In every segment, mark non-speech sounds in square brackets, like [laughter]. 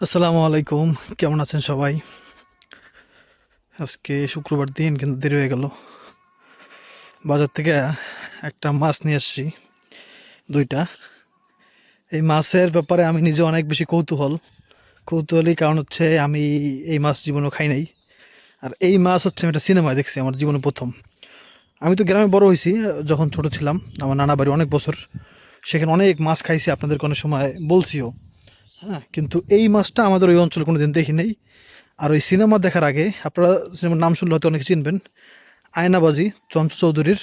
আসসালামু আলাইকুম। কেমন আছেন সবাই? আজকে শুক্রবার দিন, কিন্তু দেরি হয়ে গেল। বাজার থেকে একটা মাছ নিয়ে আসছি, দুইটা। এই মাছের ব্যাপারে আমি নিজে অনেক বেশি কৌতূহল। কৌতূহলী কারণ হচ্ছে আমি এই মাছ জীবনেও খাই নাই। আর এই মাছ হচ্ছে আমি একটা সিনেমায় দেখছি, আমার জীবনে প্রথম। আমি তো গ্রামে বড় হয়েছি, যখন ছোট ছিলাম। আমার নানা বাড়ি অনেক বছর। সেখানে অনেক মাছ খাইছি আপনাদের কোনো সময় বলছিও। হ্যাঁ কিন্তু এই মাছটা আমাদের ওই অঞ্চলে কোনো দিন দেখি নেই। আর ওই সিনেমা দেখার আগে, আপনারা সিনেমার নাম শুনলে হয়তো অনেকে চিনবেন, আয়নাবাজি, চঞ্চল চৌধুরীর।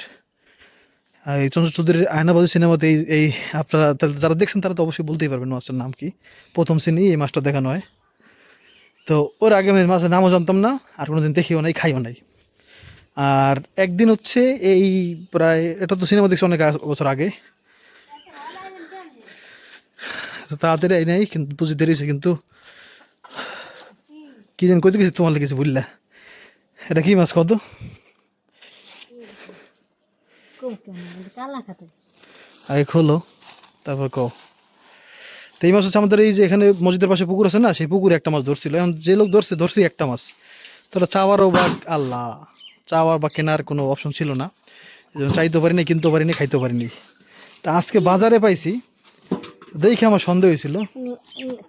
এই চঞ্চল চৌধুরীর আয়নাবাজি সিনেমাতে এই এই আপনারা যারা দেখছেন তারা তো অবশ্যই বলতেই পারবেন মাছটার নাম কি। প্রথম সিনেই এই মাছটা দেখানো হয়। তো ওর আগে আমি মাছের নামও জানতাম না, আর কোনো দিন দেখিও নাই, খাইও নাই। আর একদিন হচ্ছে এই প্রায় এটা তো সিনেমা দেখছি অনেক বছর আগে। তাড়াতাড়ি এই নাই, কিন্তু বুঝে দেরি হয়েছে কিন্তু। কি যেন কইতে গেছি তোমার লেগেছে বুঝলা? এটা কি মাছ কত? আগে খোলো, তারপর কও। এই মাছ হচ্ছে আমাদের এই যে এখানে মসজিদের পাশে পুকুর আছে না, সেই পুকুরে একটা মাছ ধরছিল। এখন যে লোক ধরছে, ধরছি একটা মাছ। তো তোরা চাওয়ারও বা আল্লাহ, চাওয়ার বা কেনার কোনো অপশন ছিল না। চাইতে পারিনি কিনতে পারিনি খাইতে পারিনি। তা আজকে বাজারে পাইছি। দেখে আমার সন্দেহ হয়েছিল।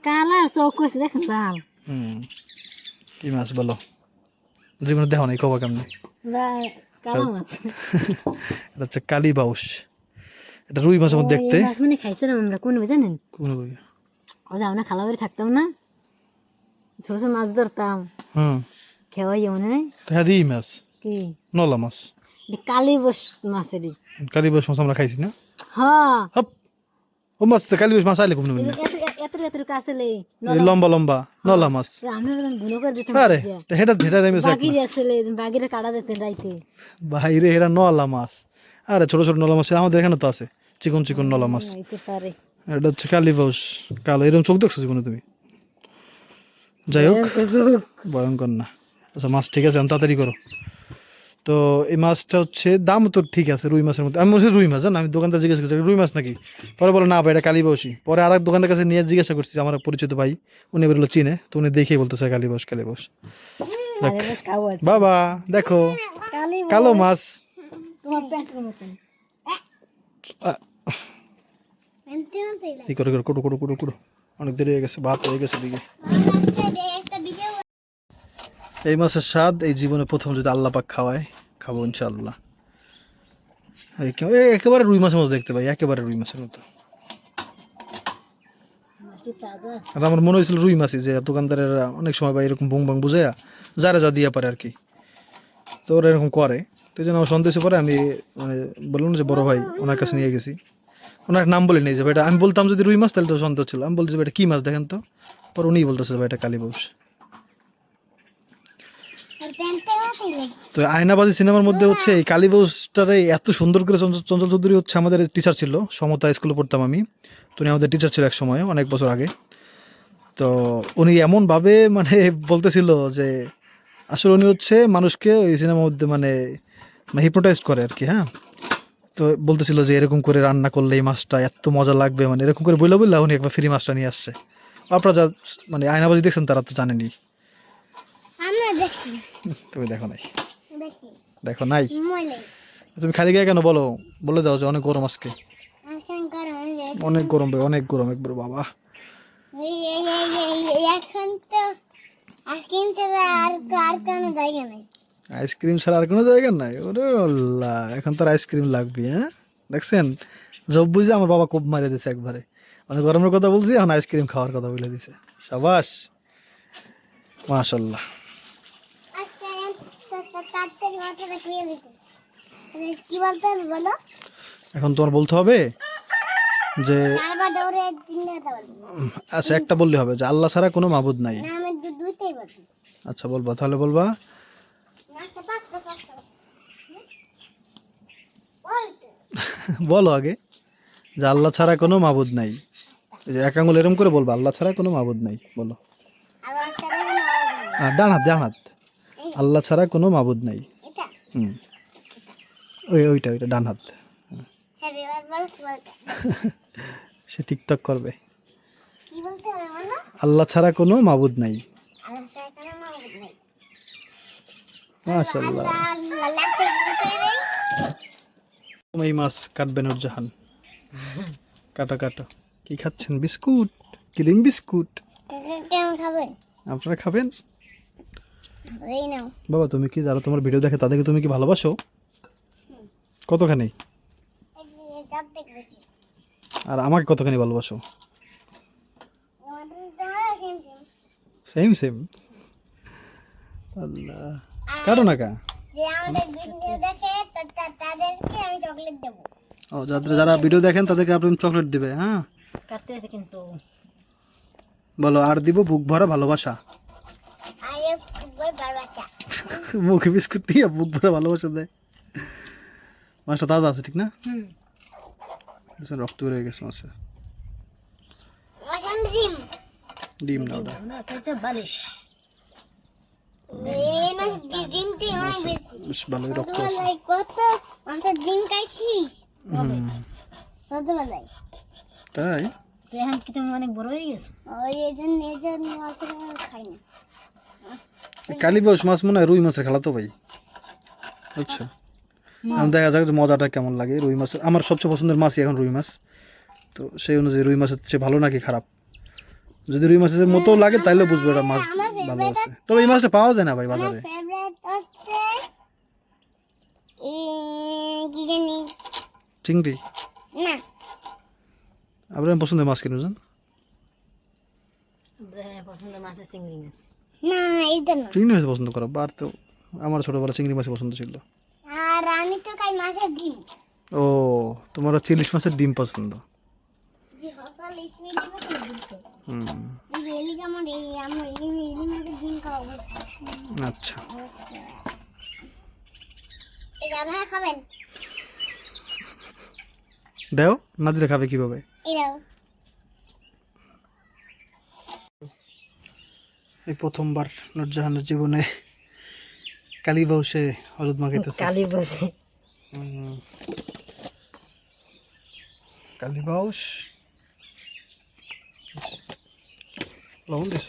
কালা চৌক কইছে দেখেন লাল। হুম কি মাছ বলো? জীবনে দেখো নাই কবা কেমনে? [laughs] এটা হচ্ছে কালী বাউস এটা রুই মাছের মধ্যে দেখতে। মানে খাইছিলাম আমরা কোন জানেন? কোন রুই? ও যাও না খালা বাড়ি থাকতাম না। ছোট ছোট মাছ ধরতাম। হুম। খেওয়াই মনে নেই দিই মাছ। কি? নলা মাছ। কালি বস মাছেরই। কালী বাউস মাছ আমরা খাইছি না? হ্যাঁ। ও মাছ তো কালী বাউস মাছ আইলে খুব নেবেন এত এত এত কাছে লে লম্বা লম্বা নলা মাছ আমরা গুলো করে দিতাম আরে হেটা হেটা নেমেছে বাগি আসলে বাগিরে কাটা দিতেন রাইতে বাইরে হেরা নলা মাছ আরে ছোট ছোট নলা মাছ আমাদের এখানে তো আছে চিকন চিকন নলা মাছ এটা হচ্ছে কালী বাউস কালো এরকম চোখ দেখছ জীবনে তুমি যাই হোক ভয়ঙ্কর না আচ্ছা মাছ ঠিক আছে এখন তাড়াতাড়ি করো তো এই মাছটা হচ্ছে দাম তো ঠিক আছে রুই মাছের মধ্যে আমি বলছি রুই মাছ জান? আমি দোকানদার জিজ্ঞেস করছি রুই মাছ নাকি? পরে বলো না ভাই এটা কালীবাউসি পরে আর এক দোকানদার কাছে নিয়ে জিজ্ঞাসা করছি আমার পরিচিত ভাই উনি বলল চিনে? তো উনি দেখেই বলতেছে বেশ খাও বাবা দেখো কালো মাছ। এই করে করে কুটু কুটু কুটু কুটু অনেক দেরি হয়ে গেছে ভাত হয়ে গেছে দিকে এই মাছের স্বাদ এই জীবনে প্রথম যদি আল্লাহ পাক খাওয়ায় খাব কে- একেবারে রুই মাছের মতো দেখতে পাই, একেবারে রুই মাছের মতো। আর আমার মনে হয়েছিল রুই মাছই, যে দোকানদারেরা অনেক সময় বা এরকম বুং বাং বুঝাইয়া যারা যা দিয়া পারে আর কি। তো ওরা এরকম করে। তো জন্য আমার সন্দেশ পরে আমি মানে বললাম যে বড় ভাই ওনার কাছে নিয়ে গেছি। ওনার নাম বলে নিয়ে যাবে এটা আমি বলতাম যদি রুই মাছ তাহলে তো সন্দেহ ছিল। আমি বলছি এটা কী মাছ দেখেন তো? পর উনিই বলতেছে ভাই এটা কালী কালীবাউস তো আয়নাবাজি সিনেমার মধ্যে হচ্ছে এই কালীবাউসটারে এত সুন্দর করে চঞ্চল চৌধুরী হচ্ছে আমাদের টিচার ছিল, সমতা স্কুলে পড়তাম আমি। তো উনি আমাদের টিচার ছিল এক সময়, অনেক বছর আগে। তো উনি এমনভাবে মানে বলতেছিল যে, আসলে উনি হচ্ছে মানুষকে ওই সিনেমার মধ্যে মানে হিপনোটাইজ করে আর কি হ্যাঁ? তো বলতেছিল যে এরকম করে রান্না করলে এই মাছটা এত মজা লাগবে মানে এরকম করে বললে বললে উনি একবার ফ্রি মাছটা নিয়ে আসছে। আপনারা যা মানে আয়নাবাজি দেখছেন তারা তো জানেনি আমরা দেখছি। তুমি দেখো নাই? দেখো। নাই? তুমি খালি গায়ে কেন বলো? বলে দাও যে অনেক গরম আজকে। অনেক গরম ভাই অনেক গরম একবার বাবা। এখন তো আইসক্রিম ছাড়া আর আর কোনো জায়গা নেই। আইসক্রিম ছাড়া আর কোনো জায়গা নাই? ওরে আল্লাহ এখন তো আইসক্রিম লাগবে হ্যাঁ? দেখছেন? জব বুঝে আমার বাবা কোপ মারে দিছে একবারে। মানে গরমের কথা বলছি এখন আইসক্রিম খাওয়ার কথা বলে দিছে। সাবাস। মাশাল্লাহ আচ্ছা তাড়াতাড়ি মাথাটা খুঁয়ে দিতে কি বলতে হবে বলো? এখন তোমার বলতে হবে যে আচ্ছা একটা বললে হবে যে আল্লাহ ছাড়া কোনো মাবুদ নাই। আচ্ছা বলবা তাহলে বলবা। [laughs] বলো আগে যে আল্লাহ ছাড়া কোনো মাবুদ নাই। যে এক আঙুল এরম করে বলবা আল্লাহ ছাড়া কোনো মাবুদ নাই বলো। ডান হাত ডান হাত। আল্লাহ ছাড়া কোনো মাবুদ নাই। হুম। ওই ওইটা ওইটা ডান হাত। হ্যাঁ [laughs] সে টিকটক করবে। আল্লাহ ছাড়া কোনো মাবুদ নাই। মাশাল্লাহ এই মাছ কাটবেন জাহান। কাটা কাটা। কি খাচ্ছেন? বিস্কুট? Cream biscuit? আপনারা খাবেন? বাবা তুমি কি যারা তোমার ভিডিও দেখে তাদেরকে তুমি কি ভালোবাসো? কতখানি? আর আমাকে কতখানি ভালোবাসো? Same same same same Allah না কা? যে আমাদের ভিডিও দেখে তা- তা- তাদেরকে আমি চকলেট দেবো। ও যাদের যারা ভিডিও দেখেন তাদেরকে আপনি চকলেট দিবে হ্যাঁ? কাটতে কিন্তু। বলো আর দিব বুক ভরা ভালোবাসা। [laughs] মুখে বিস্কুট দিয়ে বুক ভরা ভালোবাসা দেয়। মাছটা তাজা আছে ঠিক না? হুম। রক্ত বের হয়ে গেছে মাছের। ডিম। ডিম না ওটা বালিশ। এই মাছ ডিমটি অনেক বেশ। ভালোই রক্ত আছে। ছোটবেলায় কত মাছের ডিম খাইছি। ছোটবেলায়। তাই? এখন কি তুমি অনেক বড় হয়ে গেছো? ওই এই জন্য এই জন্য খাই না। কালীবাস মাছ মনে হয় রুই মাছের খেলা তো ভাই। বুঝছ? আমি দেখা যাক যে মজাটা কেমন লাগে রুই মাছের আমার সবচেয়ে পছন্দের মাছই এখন রুই মাছ। তো সেই অনুযায়ী রুই মাছের চেয়ে ভালো নাকি খারাপ? যদি রুই মাছের মতো লাগে তাহলে বুঝব এটা মাছ ভালো আছে। তবে এই মাছটা পাওয়া যায় না ভাই আমার বাজারে। ফেভারিট হচ্ছে এই কি জানি। চিংড়ি? আপনার পছন্দের মাছ কিনে জান আমরা পছন্দ মাছের চিংড়ি মাছ। না না। চিংড়ি মাছ পছন্দ করো বার তো আমার ছোটবেলা চিংড়ি মাছ পছন্দ ছিল। আর আমি তো খাই মাছের ডিম। ও তোমার হচ্ছে ইলিশ মাছের ডিম পছন্দ। সকাল স্পিড দিবে তো ডিম খাই। হুম এই যে এলিক আমার এই আমার এই এলি মাছের ডিম খাওয়া অবস্থা আচ্ছা এই যে আপনারা খাবেন দেও না দিলে খাবে কীভাবে এরাও এই প্রথমবার নুরজাহানের জীবনে কালীবাউসে হলুদ মাখাইতেছে কালীবাউসে। কালীবাউস লবণ দিস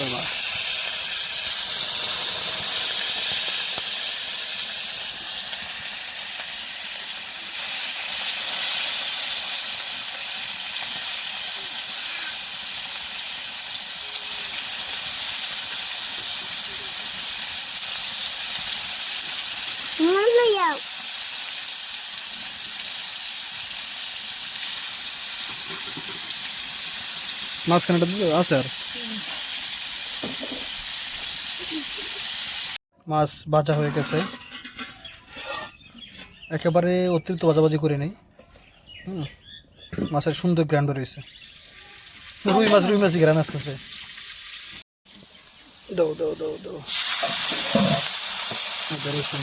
বাবা লইয়াও মাঝখানেটা দিতে আছে মাছ ভাজা হয়ে গেছে। একেবারে অতিরিক্ত ভাজাভাজি করে নেই। হুম, মাছের সুন্দর গ্র্যান্ড রয়েছে। রুই মাছ, রুই মাছই গ্রান আসতেছে। দাও দাও দাও দাও। রসুন।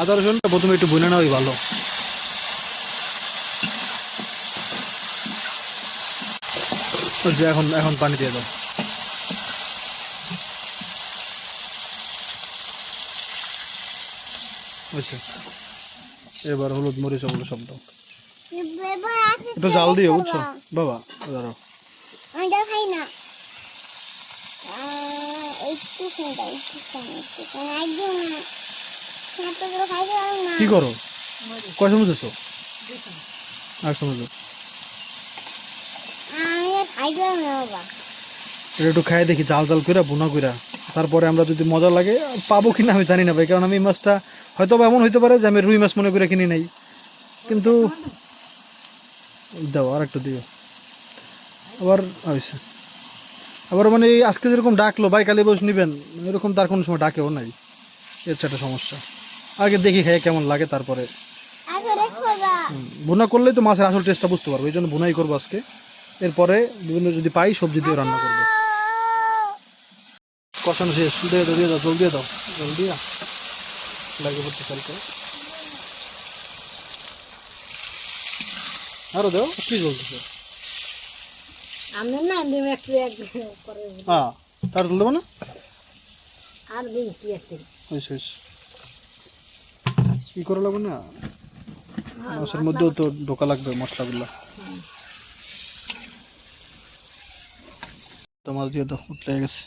আদা রসুনটা প্রথমে একটু বুনে নেওয়াই ভালো। এখন এখন পানি দিয়ে দাও। এবার হলুদ মরিচ ওগুলো একটু জাল দিও, বুঝছ? বাবা, দাঁড়াও। খাই না এতগুলো খাইতে পারব না কি করো? কয় চামচ। আর এটা একটু খাই দেখি জাল জাল করে বোনা কইরা। তারপরে আমরা যদি মজা লাগে, পাবো কিনা আমি জানি না ভাই, কারণ আমি মাছটা, হয়তো এমন হইতে পারে যে আমি রুই মাছ মনে করে কিনি নাই। কিন্তু দাও, আর একটু দিও। আবার আবার মানে আজকে যেরকম ডাকলো, ভাই কালী বস নিবেন, এরকম তার কোনো সময় ডাকেও নাই। এর একটা সমস্যা। আগে দেখি খাই কেমন লাগে তারপরে। ভুনা করলেই তো মাছের আসল টেস্টটা বুঝতে পারব এই জন্য ভুনাই করব আজকে। এরপরে বিভিন্ন যদি পাই সবজি দিয়ে রান্না করব। কষানো শেষ দিয়ে দাও দিয়ে দাও জল দিয়ে দাও জল দিয়া। লাগে পড়তে কালকে আরও দাও কি জল দিছে? আমি না দিম একটু এক করে হ্যাঁ তার তুলবো না? আর দিন কি আছে কি করা লাগবে না? মাছের মধ্যেও তো ঢোকা লাগবে মশলাগুলো। তোমার দিয়ে তো উঠলে গেছে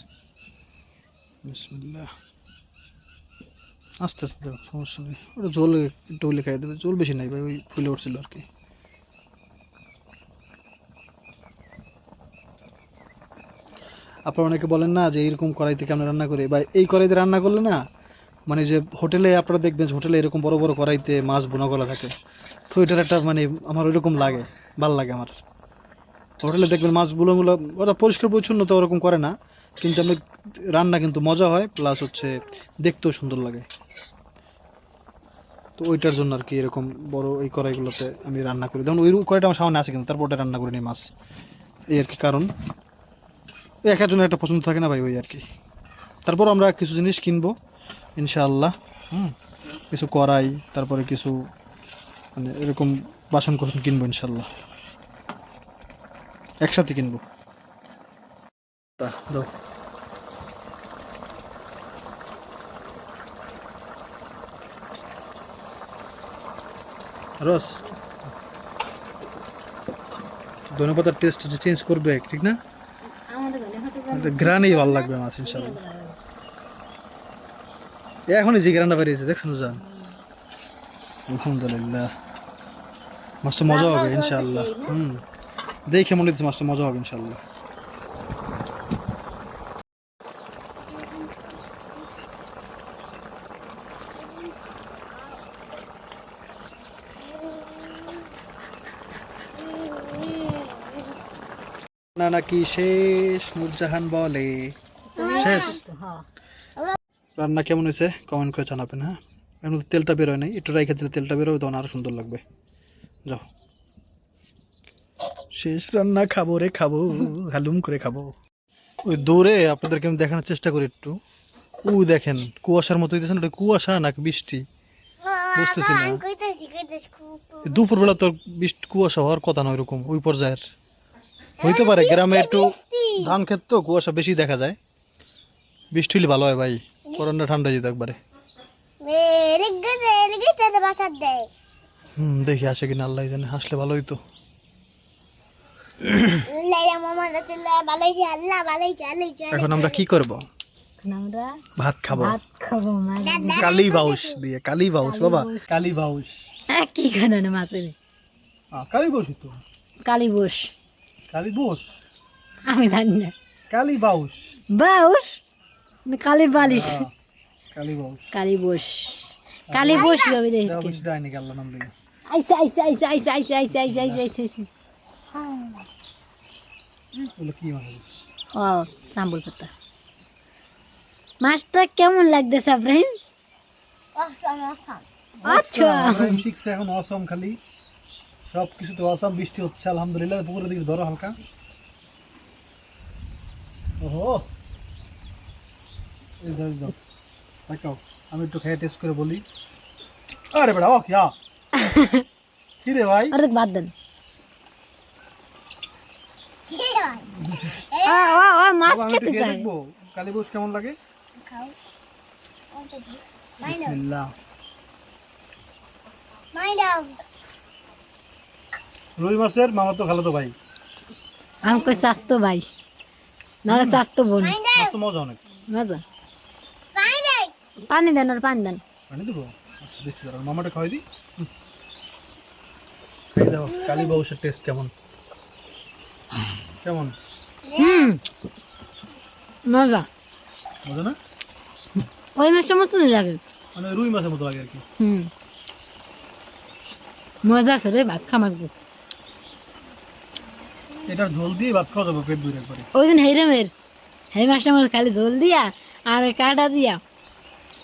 আস্তে আস্তে দাও সমস্যা নেই। ওটা জল একটু হলে খাই দেবে জল বেশি নাই ভাই ওই ফুলে উঠছিল আর কি। আপনারা অনেকে বলেন না যে এইরকম কড়াই থেকে আমরা রান্না করি। বা এই কড়াইতে রান্না করলে না মানে যে হোটেলে আপনারা দেখবেন হোটেলে এরকম বড় বড় কড়াইতে মাছ বোনা করা থাকে। তো এটার একটা মানে আমার ওইরকম লাগে, ভালো লাগে আমার। হোটেলে দেখবেন মাছগুলো গুলো ওরা পরিষ্কার পরিচ্ছন্ন তো ওরকম করে না, কিন্তু আমি রান্না কিন্তু মজা হয় প্লাস হচ্ছে দেখতেও সুন্দর লাগে। তো ওইটার জন্য আর কি এরকম বড় এই কড়াইগুলোতে আমি রান্না করি। যেমন ওই কড়াইটা আমার সামনে আছে কিন্তু, তারপর ওটা রান্না করি নি মাছ। এই আর কি কারণ। এক একজনের একটা পছন্দ থাকে না ভাই ওই আর কি। তারপর আমরা কিছু জিনিস কিনবো। ইনশাআল্লাহ হুম কিছু কড়াই তারপরে কিছু মানে এরকম বাসন কোসন কিনবো ইনশাল্লাহ একসাথে কিনবো। দাও। রস ধনেপাতার টেস্ট চেঞ্জ করবে ঠিক না? গ্রানেই ভালো লাগবে মাছ ইনশাল্লাহ এখনই যে গ্রানটা বেরিয়েছে দেখছেন জান আলহামদুলিল্লাহ। মাছটা মজা হবে ইনশাল্লাহ হুম। দেখে মনে হচ্ছে মাছটা মজা হবে ইনশাল্লাহ না নাকি শেষ? নুরজাহান বলে। শেষ? হ্যাঁ। রান্না কেমন হয়েছে? কমেন্ট করে জানাবেন হ্যাঁ? এর মধ্যে তেলটা বেরোয় নাই। একটু রাইখে দিলে তেলটা বেরোবে তখন আরও সুন্দর লাগবে। যাও। শেষ রান্না খাব রে খাব হালুম করে খাব। ওই দূরে আপনাদেরকে আমি দেখানোর চেষ্টা করি একটু। উ দেখেন কুয়াশার মতো হইতেছে না ওটা কুয়াশা নাকি বৃষ্টি? বুঝতেছি না। দুপুরবেলা তো বৃষ্টি কুয়াশা হওয়ার কথা নয় এরকম ওই পর্যায়ের। হইতে পারে গ্রামে একটু ধান ক্ষেত তো কুয়াশা বেশি দেখা যায়। বৃষ্টি হলে ভালো হয় ভাই। করোনা ঠান্ডা যেত একবারে। হুম দেখি আসে কিনা আল্লাহ জানে আসলে ভালো হইতো এখন আমরা কি করব? ভাত খাব। কালি বাউস দিয়ে কালি বাউস বাবা। কালি বাউস কি খানো না মাছের? কালি বাউস তো। কালী বস কালি বাউস আমি জানি না। কালি বাউস বাউস কালী বালিশ। কালি কালী বস কালী বস হবে দেখি বাউস ডাইনি গেল নাম দিলে। আইসা আইসা আইসা আইসা আইসা আইসা আইসা আইসা আইসা আইসা। বলে কি মাছ ও সাম্বল পাতা। মাছটা কেমন লাগতেছে আব্রাহিম? আচ্ছা। আমি শিখছে এখন অসম খালি। সব কিছু তো অসম বৃষ্টি হচ্ছে আলহামদুলিল্লাহ পুকুরের দিকে ধরো হালকা। ওহো। তাকাও আমি একটু খেয়ে টেস্ট করে বলি। আরে কি রে ভাই? আরে বাদ দেন। ভাই। চাস্তো ভাই। নাহলে চাস্তো বোন। মজা অনেক। মজা। পানি দেন আর পানি দেন। পানি দেবো? আচ্ছা দিচ্ছি দাঁড়াও মামাটা খাওয়াই দিই। খাই দাও কালী বাউসের টেস্ট কেমন? কেমন? হুম। মজা। মজা না? ওই মাছটা মতন লাগে। মানে রুই মাছের মতো লাগে আর কি। হুম। মজা আছে রে ভাত খামাকবো এটার ঝোল দিয়ে ভাত খাওয়া যাবে পেট ভরে একবারে। ওই দিন হেরামের হেই মাছটা মধ্যে খালি ঝোল দিয়া আর কাটা দিয়া।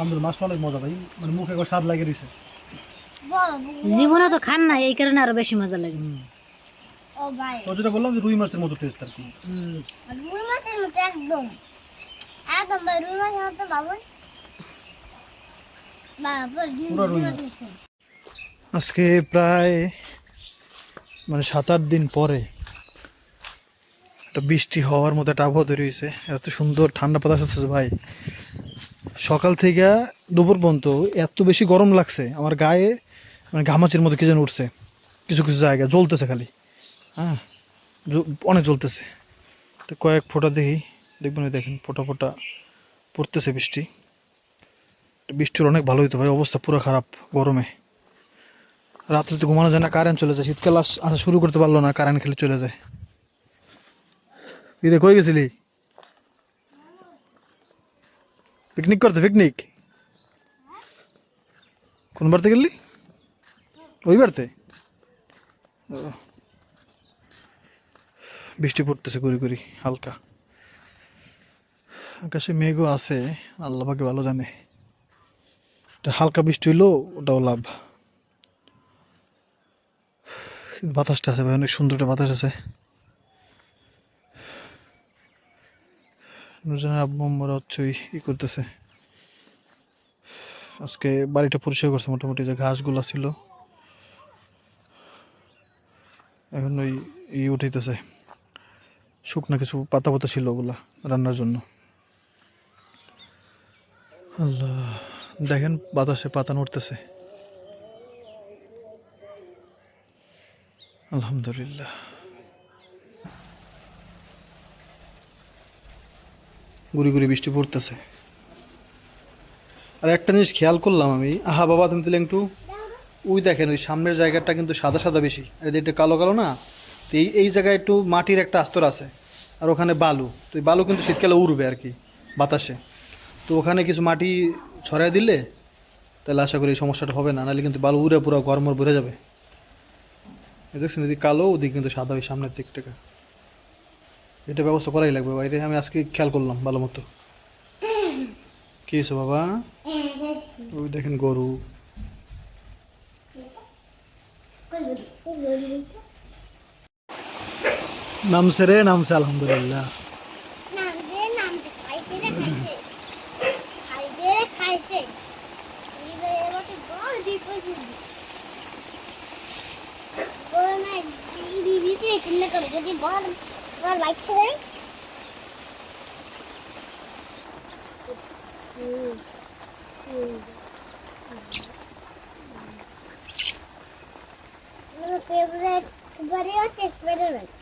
আমাদের মাছটা অনেক মজা ভাই মানে মুখে একবার স্বাদ লাগে রয়েছে জীবনে তো খান না এই কারণে আরও বেশি মজা লাগে। ও ভাই। তো যেটা বললাম যে রুই মাছের মতো টেস্ট আর কি। রুই মাছের মতো একদম। একদম ভাই রুই মাছের মতো বাবুন। আজকে প্রায় মানে সাত আট দিন পরে একটা বৃষ্টি হওয়ার মতো একটা আবহাওয়া তৈরি হয়েছে। এত সুন্দর ঠান্ডা বাতাস আছে ভাই। সকাল থেকে দুপুর পর্যন্ত এত বেশি গরম লাগছে, আমার গায়ে মানে ঘামাচির মতো কি যেন উঠছে। কিছু কিছু জায়গায় জ্বলতেছে খালি। হ্যাঁ অনেক জ্বলতেছে। তো কয়েক ফোঁটা দেখি, দেখবেন ওই দেখেন ফোঁটা ফোঁটা পড়তেছে বৃষ্টি। বৃষ্টির অনেক ভালো হইতো ভাই, অবস্থা পুরো খারাপ গরমে। রাত্রে তো ঘুমানো যায় না কারেন্ট চলে যায়। শীতকাল আস- শুরু করতে পারল না কারেন্ট খেলে চলে যায়। তুই কই গেছিলি? পিকনিক করতে পিকনিক কোন বাড়তে গেলি? ওই বাড়তে? বৃষ্টি পড়তেছে গুড়ি গুড়ি হালকা। আকাশে মেঘও আছে, আল্লাহ পাকে ভালো জানে। এটা হালকা বৃষ্টি হইল, ওটাও লাভ। বাতাসটা আছে ভাই, অনেক সুন্দর একটা বাতাস আছে। নুরজানের আব্বু, আম্মুরা হচ্ছে ই করতেছে। আজকে বাড়িটা পরিষ্কার করছে মোটামুটি, যে ঘাসগুলো ছিল। এখন ওই ই উঠাইতেছে। শুকনা কিছু পাতা পাতা ছিল ওগুলা রান্নার জন্য। আল্লাহ, দেখেন বাতাসে পাতা নড়তেছে। আলহামদুলিল্লাহ। গুড়ি গুড়ি বৃষ্টি পড়তেছে। আর একটা জিনিস খেয়াল করলাম আমি। আহা বাবা, তুমি তাহলে একটু ওই দেখেন, ওই সামনের জায়গাটা কিন্তু সাদা সাদা বেশি। আর একটু কালো কালো না, তো এই এই জায়গায় একটু মাটির একটা আস্তর আছে, আর ওখানে বালু। তো এই বালু কিন্তু শীতকালে উড়বে আর কি, বাতাসে। তো ওখানে কিছু মাটি ছড়াই দিলে তাহলে আশা করি এই সমস্যাটা হবে না, নাহলে কিন্তু বালু উড়ে পুরো গরমর ভরে যাবে। দেখছেন এদিকে কালো, ওদিকে কিন্তু সাদা ওই সামনের দিক থেকে এটা ব্যবস্থা করাই লাগবে বাইরে। আমি আজকে খেয়াল করলাম ভালো মতো। কি হয়েছে বাবা? ওই দেখেন গরু। নামছে রে, নামছে, আলহামদুলিল্লাহ। নাম দিয়ে নাম খাইছে রে খাইছে খাইছে রে খাইছে এবার এবারে বল বিপজি গরমে বিবিতে চিন্তা করে যদি বল বল বাচ্চা দেয় আমার ফেভারিট বাড়ি হচ্ছে স্পাইডারম্যান